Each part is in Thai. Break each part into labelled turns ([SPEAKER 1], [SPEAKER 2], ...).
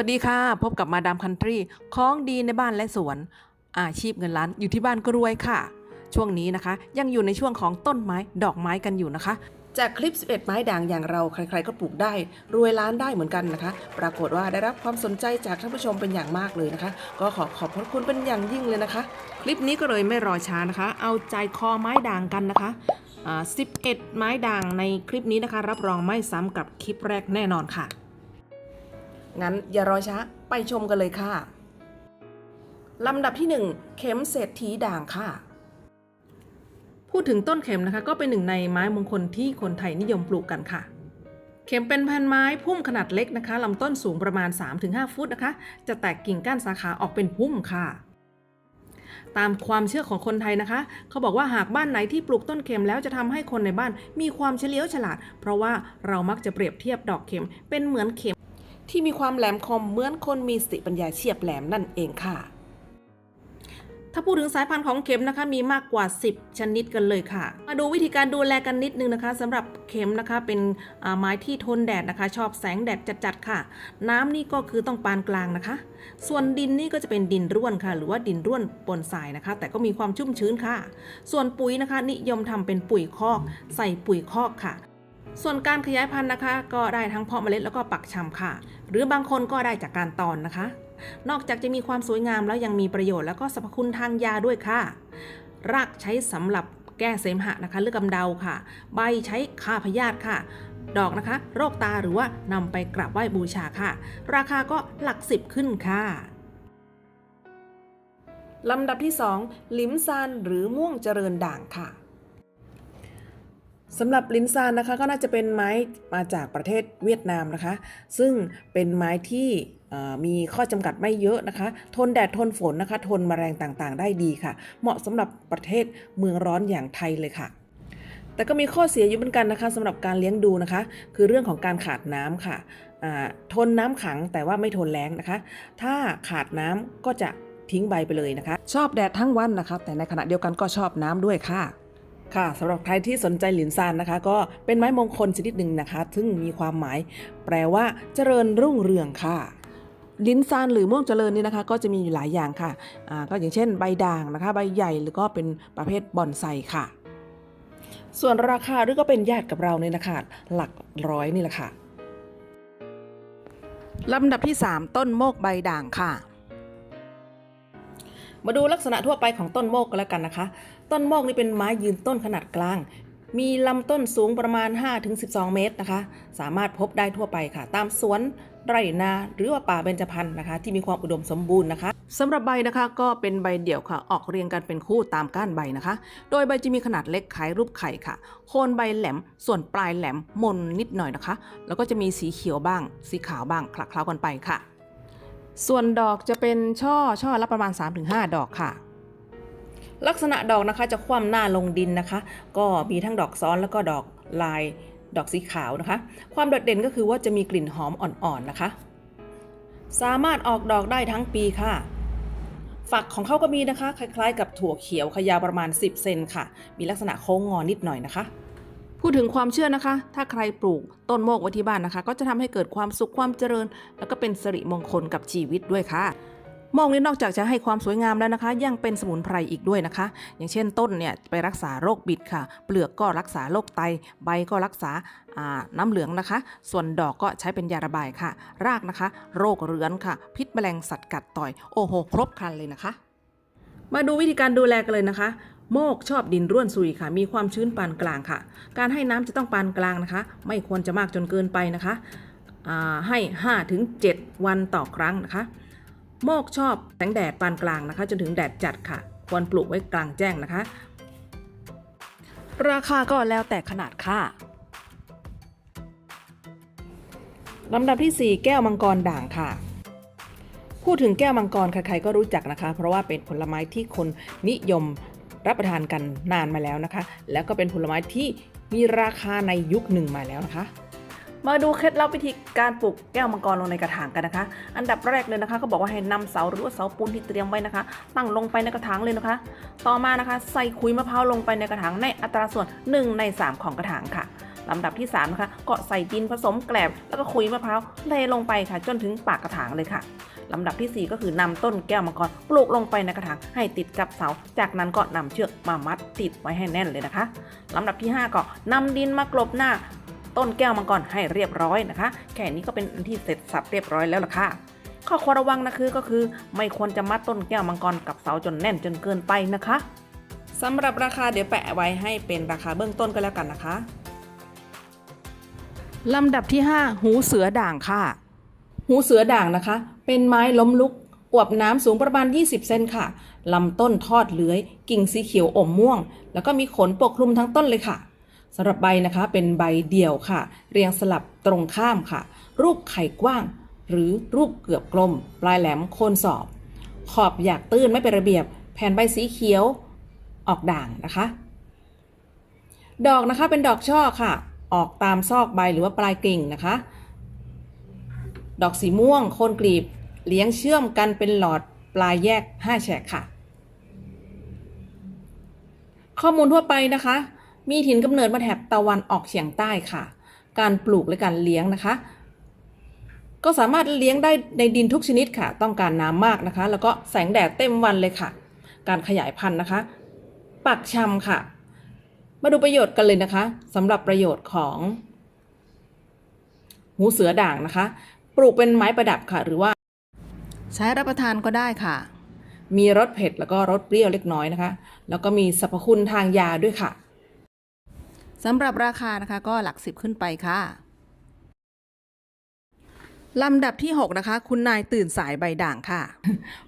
[SPEAKER 1] สวัสดีค่ะ พบกับมาดามคันทรีของดีในบ้านและสวน อาชีพเงินล้านอยู่ที่บ้านก็รวยค่ะ ช่วงนี้นะคะ ยังอยู่ในช่วงของต้นไม้ดอกไม้กันอยู่นะคะ จากคลิป 11 ไม้ด่างอย่างเราใครๆก็ปลูกได้ รวยล้านได้เหมือนกันนะคะ ปรากฏว่าได้รับความสนใจจากท่านผู้ชมเป็นอย่างมากเลยนะคะ ก็ขอขอบพระคุณเป็นอย่างยิ่งเลยนะคะ คลิปนี้ก็เลยไม่รอช้านะคะ เอาใจคอไม้ด่างกันนะคะ11 ไม้ด่างในคลิปนี้นะคะ รับรองไม่ซ้ำกับคลิปแรกแน่นอนค่ะ งั้นอย่ารอช้าไปชมกันเลยค่ะ ลำดับที่ 1 เข็มเศรษฐีด่างค่ะ พูดถึงต้นเข็มนะคะก็เป็นหนึ่งในไม้มงคลที่คนไทยนิยมปลูกกันค่ะ เข็มเป็นพันไม้พุ่มขนาดเล็กนะคะลำต้นสูงประมาณ 3-5 ฟุตนะคะ จะแตกกิ่งก้านสาขาออกเป็นพุ่มค่ะตามความเชื่อของคนไทยนะคะ เขาบอกว่าหากบ้านไหนที่ปลูกต้นเข็มแล้วจะทำให้คนในบ้านมีความเฉลียวฉลาด เพราะว่าเรามักจะเปรียบเทียบดอกเข็มเป็นเหมือนเข็ม ที่มีความแหลมคมเหมือนคนมีสติปัญญาเฉียบแหลมนั่นเองค่ะ ถ้าพูดถึงสายพันธุ์ของเข็มนะคะ มีมากกว่า 10 ชนิดกันเลยค่ะ มาดูวิธีการดูแลกันนิดนึงนะคะสำหรับเข็มนะคะเป็นไม้ที่ทนแดดนะคะ ชอบแสงแดดจัดๆค่ะ น้ำนี่ก็คือต้องปานกลางนะคะ ส่วนดินนี่ก็จะเป็นดินร่วนค่ะ หรือว่าดินร่วนปนทรายนะคะ แต่ก็มีความชุ่มชื้นค่ะ ส่วนปุ๋ยนะคะ นิยมทำเป็นปุ๋ยคอก ใส่ปุ๋ยคอกค่ะ ส่วนการขยายพันธุ์นะคะ ก็ได้ทั้งเพาะเมล็ดแล้วก็ปักชำค่ะ หรือบางคนก็ได้จากการตอนนะคะ นอกจากจะมีความสวยงามแล้วยังมีประโยชน์แล้วก็สรรพคุณทางยาด้วยค่ะ รากใช้สำหรับแก้เสมหะนะคะเลือดกำเดาค่ะ ใบใช้ฆ่าพยาธิค่ะ ดอกนะคะ โรคตาหรือว่านำไปกราบไหว้บูชาค่ะ ราคาก็หลักสิบขึ้นค่ะลำดับที่ 2 ลิมซานหรือม่วงเจริญด่างค่ะ สำหรับลินซานนะคะก็น่าจะเป็นไม้มาจากประเทศเวียดนามนะคะ ซึ่งเป็นไม้ที่มีข้อจำกัดไม่เยอะนะคะ ทนแดดทนฝนนะคะ ทนแมลงต่างๆ ได้ดีค่ะ เหมาะสำหรับประเทศเมืองร้อนอย่างไทยเลยค่ะ แต่ก็มีข้อเสียอยู่เหมือนกันนะคะสำหรับการเลี้ยงดูนะคะ คือเรื่องของการขาดน้ำค่ะทนน้ำขังแต่ว่าไม่ทนแล้งนะคะ ถ้าขาดน้ำก็จะทิ้งใบไปเลยนะคะ ชอบแดดทั้งวันนะคะ แต่ในขณะเดียวกันก็ชอบน้ำด้วยค่ะ ค่ะสำหรับใครที่สนใจหลินซานนะคะ ก็เป็นไม้มงคลชนิดหนึ่งนะคะ ซึ่งมีความหมาย แปลว่า เจริญรุ่งเรืองค่ะลินซานหรือม่วงเจริญนี่นะคะ ก็จะมีอยู่หลายอย่างค่ะอ่าก็อย่างเช่น ใบด่างนะคะ ใบใหญ่หรือก็เป็นประเภทบอนไซค่ะ ส่วนราคาหรือก็เป็นญาติกับเราเนี่ยนะคะหลักร้อยนี่แหละค่ะลำดับที่ 3 ต้นโมกใบด่างค่ะ มาดูลักษณะทั่วไปของต้นโมกกันแล้วกันนะคะ ต้นโมกนี่เป็นไม้ยืนต้นขนาดกลาง มีลำต้นสูงประมาณ 5-12 เมตรนะคะ สามารถพบได้ทั่วไปค่ะ ตามสวนไร่นาหรือว่าป่าเบญจพรรณนะคะ ที่มีความอุดมสมบูรณ์นะคะสำหรับใบนะคะก็เป็นใบเดี่ยวค่ะ ออกเรียงกันเป็นคู่ตามก้านใบนะคะ โดยใบจะมีขนาดเล็กคล้ายรูปไข่ค่ะ โคนใบแหลมส่วนปลายแหลมมนนิดหน่อยนะคะ แล้วก็จะมีสีเขียวบ้าง สีขาวบ้างคละเคล้ากันไปค่ะ ส่วนดอกจะเป็นช่อช่อละประมาณ 3-5 ดอกค่ะ ลักษณะดอกนะคะจะคว่ำหน้าลงดินนะคะ ก็มีทั้งดอกซ้อนแล้วก็ดอกลายดอกสีขาวนะคะ ความโดดเด่นก็คือว่าจะมีกลิ่นหอมอ่อนๆนะคะ สามารถออกดอกได้ทั้งปีค่ะ ฝักของเขาก็มีนะคะ คล้ายๆ กับถั่วเขียวขยาวประมาณ 10 เซนค่ะ มีลักษณะโค้งงอนิดหน่อยนะคะ พูดถึงความเชื่อนะคะ ถ้าใครปลูกต้นโมกไว้ที่บ้านนะคะ ก็จะทำให้เกิดความสุขความเจริญ แล้วก็เป็นสิริมงคลกับชีวิตด้วยค่ะโมกนี้นอกจากจะให้ความสวยงามแล้วนะคะ ยังเป็นสมุนไพรอีกด้วยนะคะ อย่างเช่นต้นเนี่ยไปรักษาโรคบิดค่ะ เปลือกก็รักษาโรคไต ใบก็รักษาน้ำเหลืองนะคะ ส่วนดอกก็ใช้เป็นยาระบายค่ะ รากนะคะ โรคเรื้อนค่ะ พิษแมลงสัตว์กัดต่อย โอ้โห ครบครันเลยนะคะ มาดูวิธีการดูแลกันเลยนะคะ โมกชอบดินร่วนซุยค่ะ มีความชื้นปานกลางค่ะ การให้น้ำจะต้องปานกลางนะคะ ไม่ควรจะมากจนเกินไปนะคะอ่าให้ 5-7 วันต่อครั้งนะคะ โมกชอบแสงแดดปานกลางนะคะ จนถึงแดดจัดค่ะ ควรปลูกไว้กลางแจ้งนะคะ ราคาก็แล้วแต่ขนาดค่ะลำดับที่ 4 แก้วมังกรด่างค่ะ พูดถึงแก้วมังกรใครๆก็รู้จักนะคะ เพราะว่าเป็นผลไม้ที่คนนิยม รับประทานกันนานมาแล้วนะคะ แล้วก็เป็นผลไม้ที่มีราคาในยุคหนึ่งมาแล้วนะคะมาดูเคล็ดลับวิธีการปลูกแก้วมังกรลงในกระถางกันนะคะ อันดับแรกเลยนะคะเขาบอกว่าให้นำเสาหรือว่าเสาปูนที่เตรียมไว้นะคะ ตั้งลงไปในกระถางเลยนะคะ ต่อมานะคะ ใส่ขุยมะพร้าวลงไปในกระถางในอัตราส่วน 1 ใน 3 ของกระถางค่ะ ลำดับที่3นะคะก็ใส่ดินผสมแกลบ แล้วก็ขุยมะพร้าวเทลงไปค่ะ จนถึงปากกระถางเลยค่ะลำดับที่ 4 ก็คือนำต้นแก้วมังกรปลูกลงไปในกระถางให้ติดกับเสา จากนั้นก็นำเชือกมามัดติดไว้ให้แน่นเลยนะคะลำดับที่ 5 ก็นำดินมากลบหน้า ต้นแก้วมังกรให้เรียบร้อยนะคะ แค่นี้ก็เป็นอันที่เสร็จสับเรียบร้อยแล้วล่ะค่ะข้อควรระวังนะคือก็คือ ไม่ควรจะมัดต้นแก้วมังกรกับเสาจนแน่นจนเกินไปนะคะสำหรับราคาเดี๋ยวแปะไว้ให้เป็นราคาเบื้องต้นก็แล้วกันนะคะ ลำดับที่ 5 หูเสือด่างค่ะ หูเสือด่างนะคะ เป็นไม้ล้มลุกอวบน้ำสูงประมาณ 20 เซนค่ะ ลำต้นทอดเลื้อย กิ่งสีเขียวอมม่วง แล้วก็มีขนปกคลุมทั้งต้นเลยค่ะสำหรับใบนะคะเป็นใบเดี่ยวค่ะ เรียงสลับตรงข้ามค่ะ รูปไข่กว้าง หรือรูปเกือบกลม ปลายแหลมโคนสอบ ขอบอยากตื้นไม่เป็นระเบียบ แผ่นใบสีเขียวออกด่างนะคะ ดอกนะคะเป็นดอกช่อค่ะ ออกตามซอกใบหรือว่าปลายกิ่งนะคะ ดอกสีม่วงโคนกลีบเลี้ยงเชื่อมกันเป็นหลอดปลายแยก 5 แฉกค่ะ ข้อมูลทั่วไปนะคะ มีถิ่นกำเนิดมาแถบตะวันออกเฉียงใต้ค่ะ การปลูกและการเลี้ยงนะคะ ก็สามารถเลี้ยงได้ในดินทุกชนิดค่ะ ต้องการน้ำมากนะคะ แล้วก็แสงแดดเต็มวันเลยค่ะ การขยายพันธุ์นะคะ ปักชำค่ะ มาดูประโยชน์กันเลยนะคะสำหรับประโยชน์ของ หูเสือด่างนะคะ ปลูกเป็นไม้ประดับค่ะ หรือว่า ใช้รับประทานก็ได้ค่ะ มีรสเผ็ดแล้วก็รสเปรี้ยวเล็กน้อยนะคะ แล้วก็มีสรรพคุณทางยาด้วยค่ะสำหรับราคานะคะก็หลักสิบขึ้นไปค่ะลำดับที่ 6 นะคะ คุณนายตื่นสายใบด่างค่ะ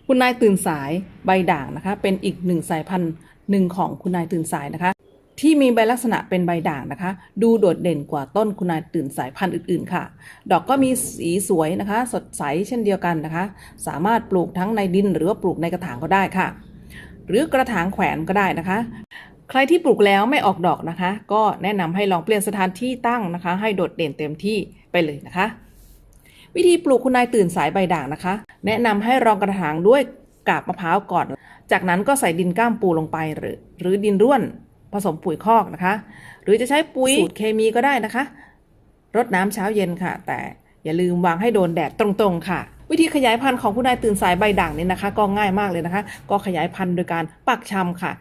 [SPEAKER 1] คุณนายตื่นสายใบด่างนะคะ เป็นอีกหนึ่งสายพันธุ์หนึ่งของคุณนายตื่นสายนะคะ ที่มีใบลักษณะเป็นใบด่างนะคะ ดูโดดเด่นกว่าต้นคุณนายตื่นสายพันธุ์อื่นๆค่ะ ดอกก็มีสีสวยนะคะ สดใสเช่นเดียวกันนะคะ สามารถปลูกทั้งในดินหรือว่าปลูกในกระถางก็ได้ค่ะ หรือกระถางแขวนก็ได้นะคะ ใครที่ปลูกแล้วไม่ออกดอกนะคะ ก็แนะนำให้ลองเปลี่ยนสถานที่ตั้งนะคะ ให้โดดเด่นเต็มที่ไปเลยนะคะ วิธีปลูกคุณนายตื่นสายใบด่างนะคะ แนะนำให้รองกระถางด้วยกาบมะพร้าวก่อน จากนั้นก็ใส่ดินก้ามปูลงไปหรือ หรือดินร่วน ผสมปุ๋ยคอกนะคะ หรือจะใช้ปุ๋ยสูตรเคมีก็ได้นะคะ รดน้ำเช้าเย็นค่ะ แต่อย่าลืมวางให้โดนแดดตรงๆค่ะ วิธีขยายพันธุ์ของคุณนายตื่นสายใบด่างนี่นะคะ ก็ง่ายมากเลยนะคะ ก็ขยายพันธุ์โดยการปักชำค่ะ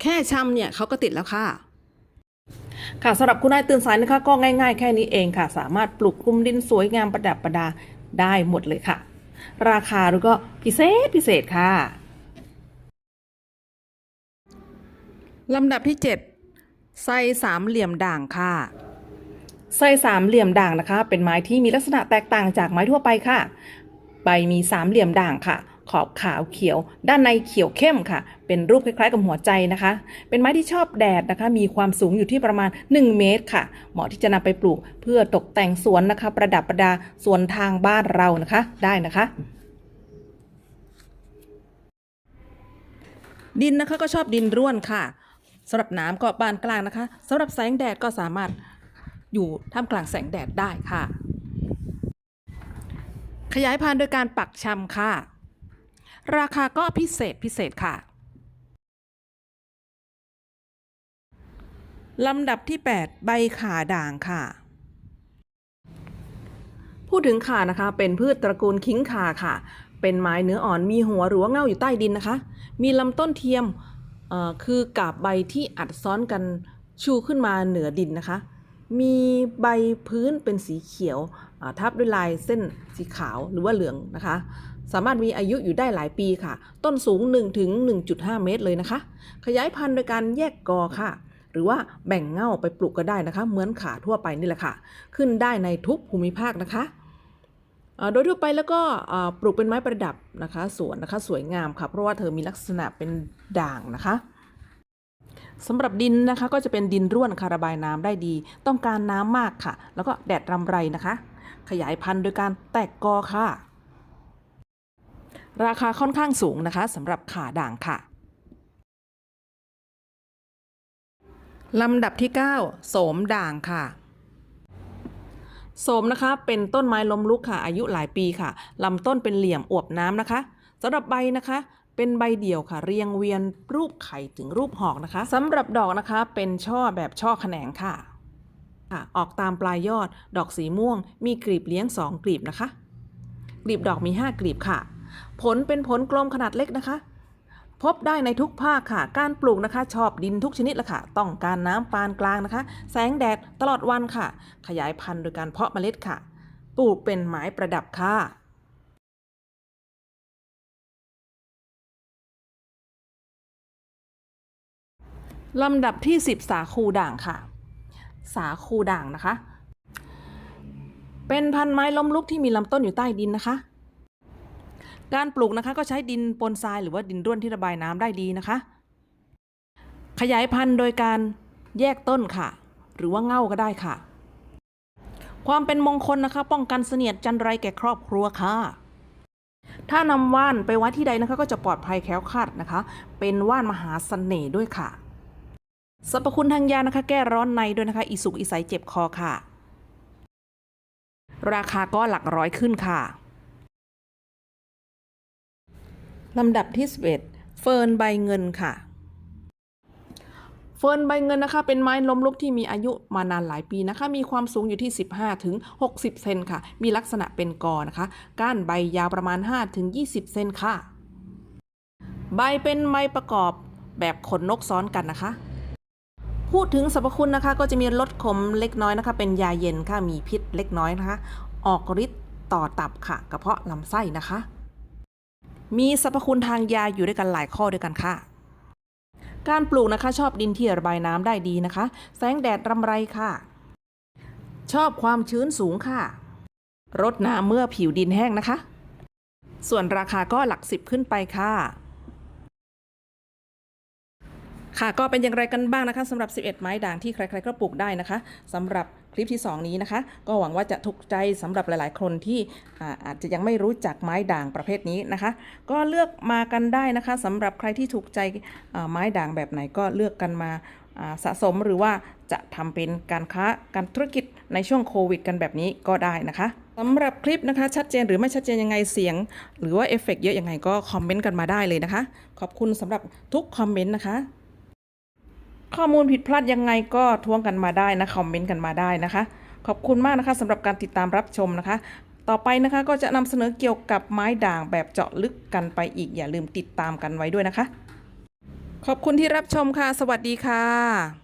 [SPEAKER 1] แค่ชำเนี่ยเขาก็ติดแล้วค่ะค่ะสำหรับคุณนายตื่นสายนะคะ ก็ง่าย ๆ แค่นี้เองค่ะ สามารถปลูกคลุมดินสวยงามประดับประดาได้หมดเลยค่ะ ราคาดูก็พิเศษพิเศษค่ะ ลำดับที่ 7 ไส้สามเหลี่ยมด่างค่ะ ไส้สามเหลี่ยมด่างนะคะ เป็นไม้ที่มีลักษณะแตกต่างจากไม้ทั่วไปค่ะ ใบมีสามเหลี่ยมด่างค่ะ ขอบขาวเขียว ด้านในเขียวเข้มค่ะ เป็นรูปคล้ายๆ กับหัวใจนะคะ เป็นไม้ที่ชอบแดดนะคะ มีความสูงอยู่ที่ประมาณ 1 เมตรค่ะ เหมาะที่จะนำไปปลูกเพื่อตกแต่งสวนนะคะ ประดับประดาสวนทางบ้านเรานะคะ ได้นะคะดินนะคะก็ชอบดินร่วนค่ะ สำหรับน้ำก็ปานกลางนะคะสำหรับแสงแดดก็สามารถอยู่ท่ามกลางแสงแดดได้ค่ะ ขยายพันธุ์โดยการปักชำค่ะ ราคาก็พิเศษพิเศษค่ะลำดับที่ 8 ใบขาด่างค่ะ พูดถึงข่านะคะเป็นพืชตระกูลคิงคาค่ะ เป็นไม้เนื้ออ่อนมีหัวหรือว่าเง่าอยู่ใต้ดินนะคะ มีลำต้นเทียม คือกาบใบที่อัดซ้อนกันชูขึ้นมาเหนือดินนะคะ มีใบพื้นเป็นสีเขียวทับด้วยลายเส้นสีขาวหรือว่าเหลืองนะคะ สามารถมีอายุอยู่ได้หลายปีค่ะ ต้นสูง 1 ถึง 1.5 เมตรเลยนะคะ ขยายพันธุ์โดยการแยกกอค่ะ หรือว่าแบ่งเง่าไปปลูกก็ได้นะคะ เหมือนขาทั่วไปนี่แหละค่ะ ขึ้นได้ในทุกภูมิภาคนะคะ โดยทั่วไปแล้วก็ปลูกเป็นไม้ประดับนะคะสวนนะคะสวยงามค่ะเพราะว่าเธอมีลักษณะเป็นด่างนะคะสำหรับดินนะคะก็จะเป็นดินร่วนคาระบายน้ำได้ดี ต้องการน้ำมากค่ะ แล้วก็แดดรำไรนะคะ ขยายพันธุ์โดยการแตกกอค่ะ ราคาค่อนข้างสูงนะคะสำหรับขาด่างค่ะลำดับที่ 9 โสมด่างค่ะ โสมนะคะ เป็นต้นไม้ล้มลุกค่ะ อายุหลายปีค่ะลำต้นเป็นเหลี่ยมอวบน้ำนะคะสำหรับใบนะคะเป็นใบเดี่ยวค่ะ เรียงเวียนรูปไข่ถึงรูปหอกนะคะสำหรับดอกนะคะเป็นช่อแบบช่อแขนงค่ะค่ะ ออกตามปลายยอด ดอกสีม่วง มีกลีบเลี้ยง 2 กลีบนะคะ กลีบดอกมี 5 กลีบค่ะ ผลเป็นผลกลมขนาดเล็กนะคะ พบได้ในทุกภาคค่ะ การปลูกนะคะ ชอบดินทุกชนิดละค่ะ ต้องการน้ำปานกลางนะคะ แสงแดดตลอดวันค่ะ ขยายพันธุ์โดยการเพาะเมล็ดค่ะ ปลูกเป็นไม้ประดับค่ะลำดับที่ 10 สาคูด่างค่ะ สาคูด่างนะคะ เป็นพันธุ์ไม้ล้มลุกที่มีลำต้นอยู่ใต้ดินนะคะ การปลูกนะคะก็ใช้ดินปนทรายหรือว่าดินร่วนที่ระบายน้ำได้ดีนะคะ ขยายพันธุ์โดยการแยกต้นค่ะ หรือว่าเง่าก็ได้ค่ะ ความเป็นมงคลนะคะ ป้องกันเสนียดจันไรแก่ครอบครัวค่ะ ถ้านำว่านไปไว้ที่ใดนะคะ ก็จะปลอดภัยแคล้วคลาดนะคะ เป็นว่านมหาเสน่ห์ด้วยค่ะสรรพคุณทางยานะคะ แก้ร้อนในด้วยนะคะ อีสุกอีใสเจ็บคอค่ะ ราคาก็หลักร้อยขึ้นค่ะ ลำดับที่ 11 เฟิร์นใบเงินค่ะ เฟิร์นใบเงินนะคะ เป็นไม้ล้มลุกที่มีอายุมานานหลายปีนะคะ มีความสูงอยู่ที่ 15 ถึง 60 เซนค่ะ มีลักษณะเป็นกอนะคะ ก้านใบยาวประมาณ 5 ถึง 20 เซนค่ะ ใบเป็นใบประกอบแบบขนนกซ้อนกันนะคะพูดถึงสรรพคุณนะคะก็จะมีลดขมเล็กน้อยนะคะ เป็นยาเย็นค่ะมีพิษเล็กน้อยนะคะ ออกฤทธิ์ต่อตับค่ะ กระเพาะลำไส้นะคะ มีสรรพคุณทางยาอยู่ด้วยกันหลายข้อด้วยกันค่ะการปลูกนะคะ ชอบดินที่ระบายน้ำได้ดีนะคะ แสงแดดรำไรค่ะ ชอบความชื้นสูงค่ะรดน้ำเมื่อผิวดินแห้งนะคะ ส่วนราคาก็หลักสิบขึ้นไปค่ะ ค่ะก็เป็นอย่างไรกันบ้างนะคะสำหรับ 11 ไม้ด่างที่ใครๆก็ปลูกได้นะคะสำหรับ คลิปที่ 2 นี้นะคะ ก็หวังว่าจะถูกใจสำหรับหลาย ๆ คนที่อาอาจจะยังไม่รู้จักไม้ด่างประเภทนี้นะคะ ก็เลือกมากันได้นะคะสำหรับใครที่ถูกใจไม้ด่างแบบไหนก็เลือกกันมาาสะสมหรือว่าจะทำเป็นการค้าการธุรกิจในช่วงโควิด กันแบบนี้ก็ได้นะคะสำหรับคลิปนะคะ ชัดเจนหรือไม่ชัดเจนยังไงเสียง หรือว่าเอฟเฟกต์เยอะยังไงก็คอมเมนต์กันมาได้เลยนะคะ ขอบคุณสำหรับทุกคอมเมนต์นะคะ ข้อมูลผิดพลาดยังไงก็ท้วงกันมาได้นะคอมเมนต์กันมาได้นะคะ ขอบคุณมากนะคะสำหรับการติดตามรับชมนะคะ ต่อไปนะคะก็จะนำเสนอเกี่ยวกับไม้ด่างแบบเจาะลึกกันไปอีก อย่าลืมติดตามกันไว้ด้วยนะคะ ขอบคุณที่รับชมค่ะ สวัสดีค่ะ